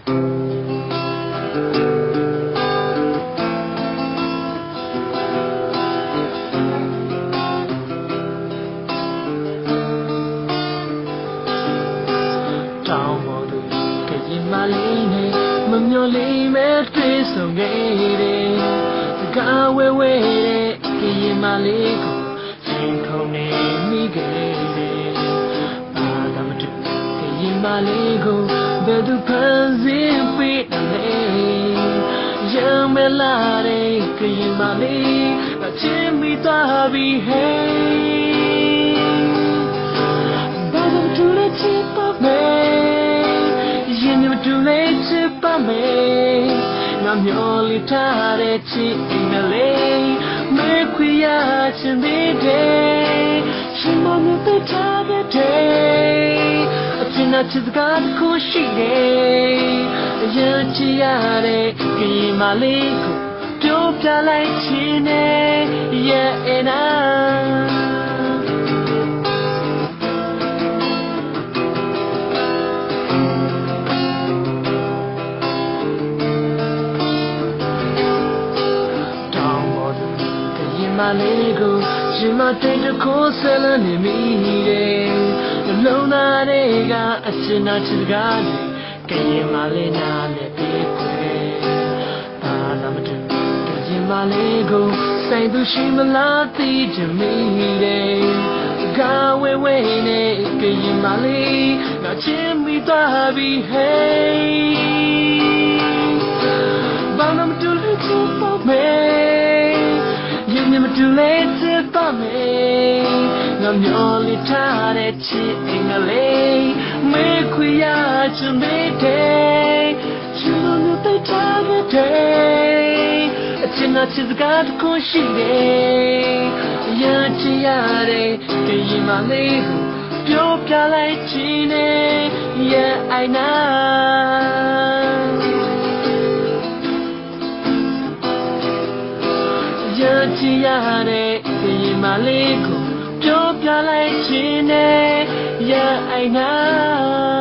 တောင်းပေါ်သူကရင်မလေးနဲ့မမျော်လင့်မဲ့တွေ့ဆုံခဲ့တယ်စကားဝဲဝဲတဲ့ကရင်မလေးကိုရှင်ခုန်နေမိခဲ့တယ်ဘာသာမတူကရင်မလေးကို ဘယ်သူဖန်ဆင်းပေးတယ်လဲရမ်းမလာတဲ့ကရင်မလေးအချင်းမိသားပြီ hey ဘာသာမတူတဲ့ချစ်ပါမယ်ရင်မတူတဲ့ချစ်ပါမယ်ငါမျောလိထားတဲ့ချစ်အိမ်မလေးမေခွေရချင်သေးတယ်ရှင်မမြတ်တဲ့ထားတဲ့ အချင်းအချစ်စကားတစ်ခုရှိတယ်အရင်ချစ်ရတဲ့ကရင်မလေးကိုပြောပြလိုက်ချင်တယ် yeah and I တောင်းပေါ်သူကရင်မလေးကိုရင်မတိတ်တခိုးဆဲလနေမိတယ်နှ လုံးသားတွေကအစင်နာချစ်ကားတွေကရင်မလေးနာနဲ့ပြေးခွေဘာသာမတူကရင်မလေးကိုဆိုင်သူရှိမလားသိချင်မိတယ်ကာဝဲဝဲနဲ့ကရင်မလေးငါချင်းမိသွားပြီ hey ဘာမှမတူလို့ချစ်ပါမယ်ရင်မြမတူလဲချ စ်ပါမယ်ငါမျောလိထားတဲ့ချစ်အင်္ဂလေးမေခွေရချင်တဲ့ချစ်လို့မြတ်ထားတဲ့အချင်းအချစ်စကားတစ်ခုရှိတယ်ရချင်ရတဲ့ကရင်မလေးကိုပြောပြလိုက်ချင်တယ် Yeah I know ရချင်ရတဲ့ဒီမလေးကို ပြောပြလိုက်ခြင်းနဲ့ Yeah I know